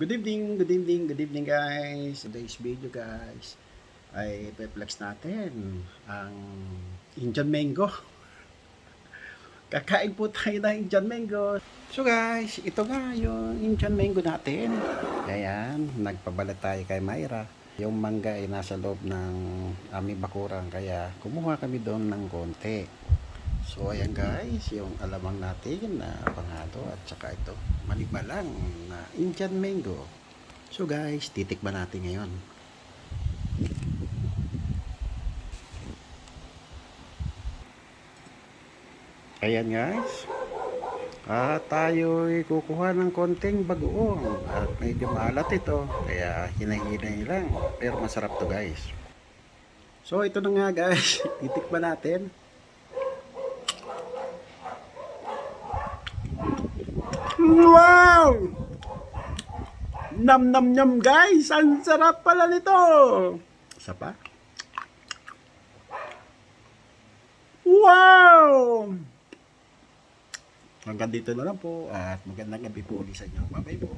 Good evening, good evening, good evening guys. Today's video guys ay pe-flex natin ang Indian mango. Kakain po tayo ng Indian mango. So guys, ito nga yung Indian mango natin. Ayan, nagpabalat tayo kay Myra. Yung mangga ay nasa loob ng aming bakurang kaya kumuha kami doon ng konti. So ayan guys, yung alamang natin na pangado at saka ito manibalang na Indian mango. So guys, titikman natin ngayon. Ayan guys. At tayo'y kukuha ng konting bagoong at medyo maalat ito kaya hinahinay lang pero masarap to guys. So ito na nga guys, titikman natin. Wow! Nam nam nam guys! Ang sarap pala nito! Isa pa? Wow! Hanggang dito na lang po at magandang gabi po ulit sa inyo. Bye-bye po.